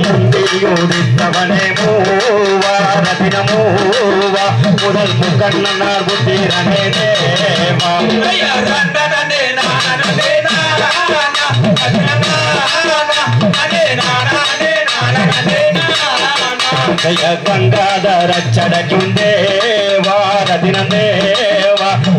முந்தியோடித்தவனே மூவா ரத்தின மூவா முதல் முக்கண்ணனார் புத்திரனே தேவா ஐயா நன்னே நானே நன்னே நானா நன்னே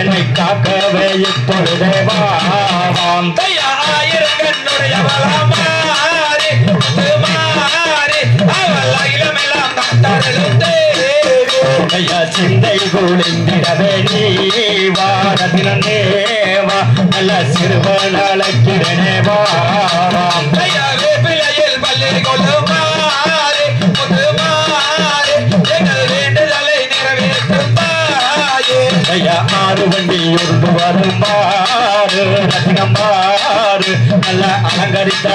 என்னை காக்கவே இப்பொழுதே வாவாம் ஐயா ஆயிரங்கண்ணுடைய வளமாறி மாறி அவள் அகிலமெல்லாம் தந்தருளும் ஜய சிந்தை குளிந்திடவே நீவா ரத்தினம் தேவா நல்ல சிறுவன் அழைக்கிறனே தாயே ஜய ஆறு வண்டி உருண்டு வரும் மாறு ரத்தினம் மாறு நல்ல அலங்கரித்த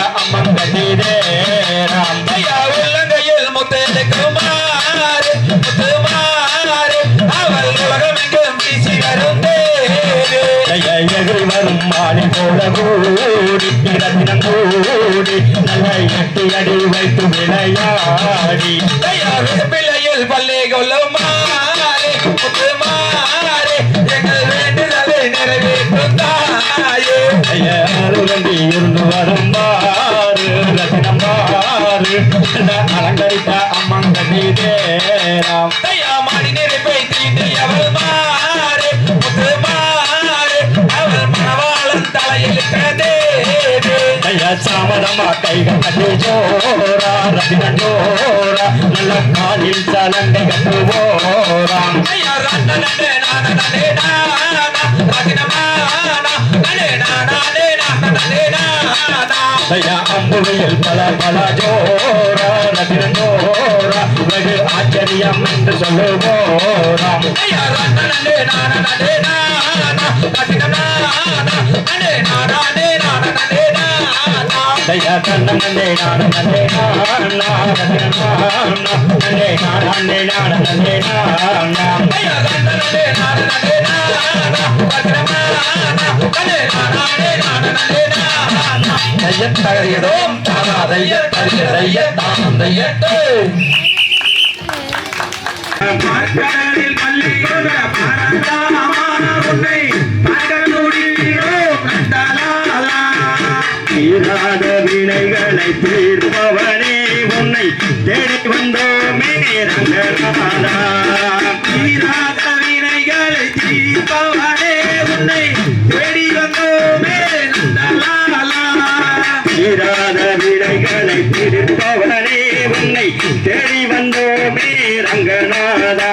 அடி வைத்து விளையாடி சாமதமா கைகள் கட்டி ஜோரா ரத்தினம் ஜோரா நல்ல காலில் சலங்கை கட்டுவோராம் ஐயா அம்புவையில் பல பல ஜோரா ரத்தினம் ஜோரா வெகு ஆச்சரியம் என்று சொல்லுவோராம் ஐயா ரன்ன நன்னே நான நான தகரியதோம் தானாதைய தகரியதைய தானம் தையட்டு பார்க்கடலில் பள்ளி கொண்ட பரந்தாமான உன்னை பார்க்கக்கூடியோம் கண்டலாலா. தீராத வினைகளை தீர்ப்பவனே உன்னை தேடி வந்தோமே தீராத வினைகளை தீர்ப்பவனே உன்னை தேடி வந்தோமே ரங்கநாதா.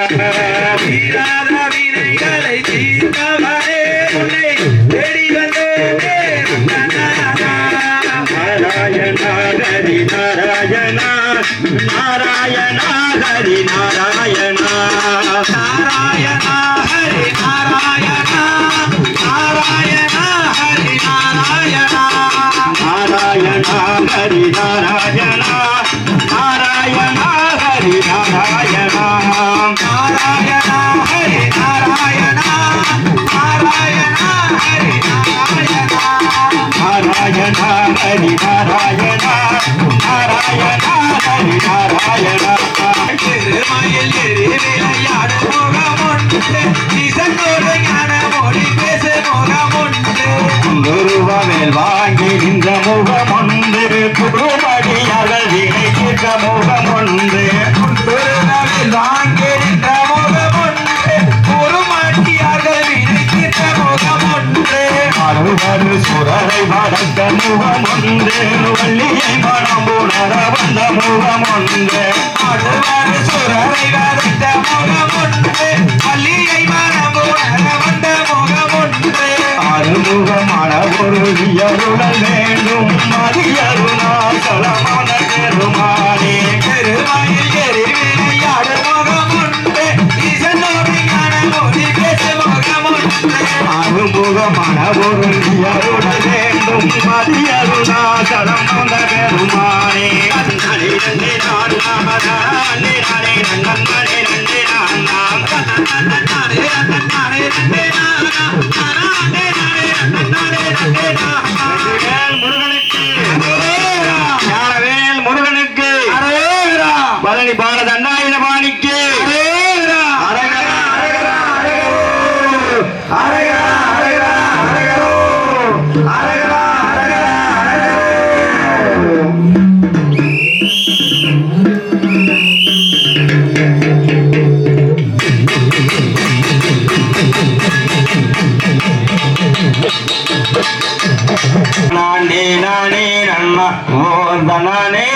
హరి నారాయణ నారాయణ హరి నారాయణ నారాయణ హరి నారాయణ నారాయణ హరి నారాయణ முகமொன்று குருமடி அழகினை கிட்ட முகமொன்று தாங்கிருந்த முகமொன்று குருமடி அழகினை கிட்ட முகமொன்று. மறுபரு சுரரை வளர்த்த முகமொன்று வள்ளியை மனம் உணர வந்த முகமொன்று. மறுபரு சுரரை அருமுகமான ஒரு அருள வேண்டும் மதியருணாசலம் வந்த பெருமானே. நன்றி மோர்தனானே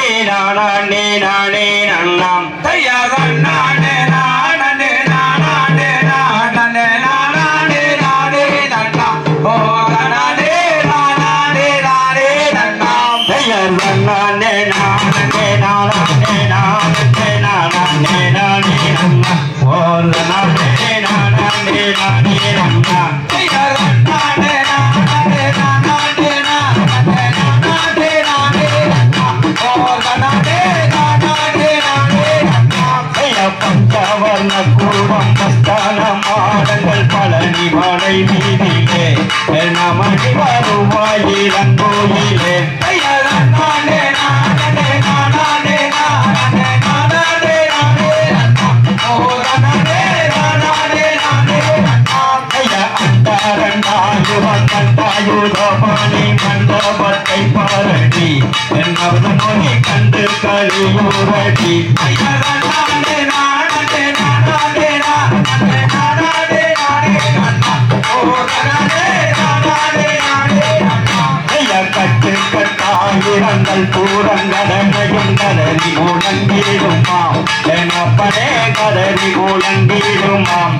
கடல் பூரங்கடமையும் கடலி குழந்தீருமாம் என் அப்பனே கடலி குழந்தீருமாம்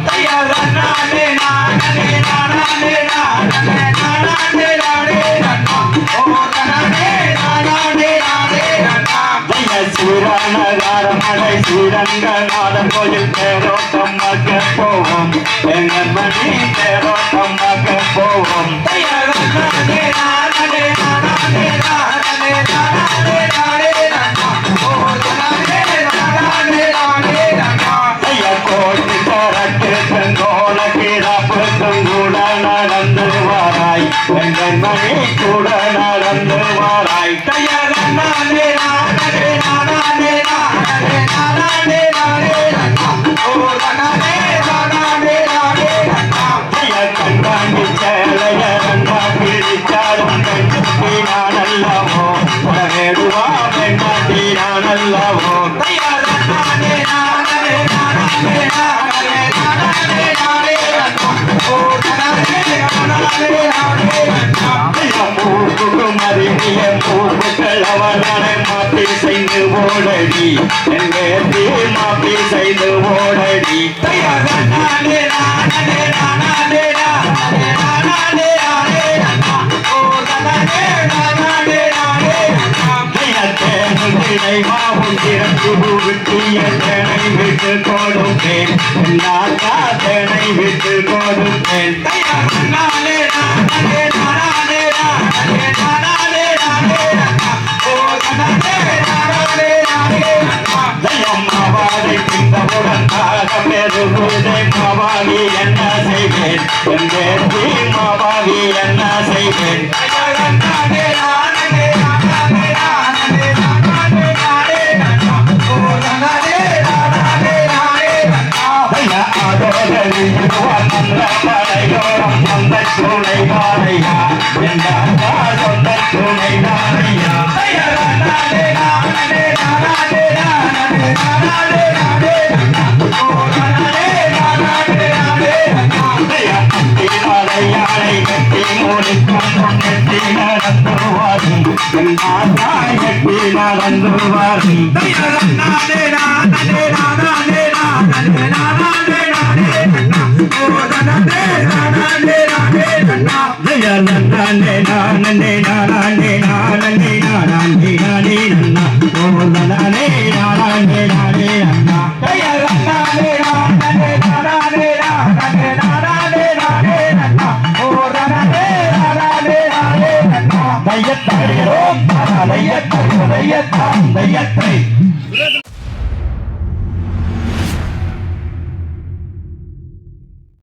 மாப்பி செய்து ஓடடி தயாரே நானே நானே நானே விட்டு கொடுப்பேன் எல்லா விட்டு கொடுப்பேன் என்ன செய்வேன் சொந்த துணை நடந்துவார் நானே நானே நானே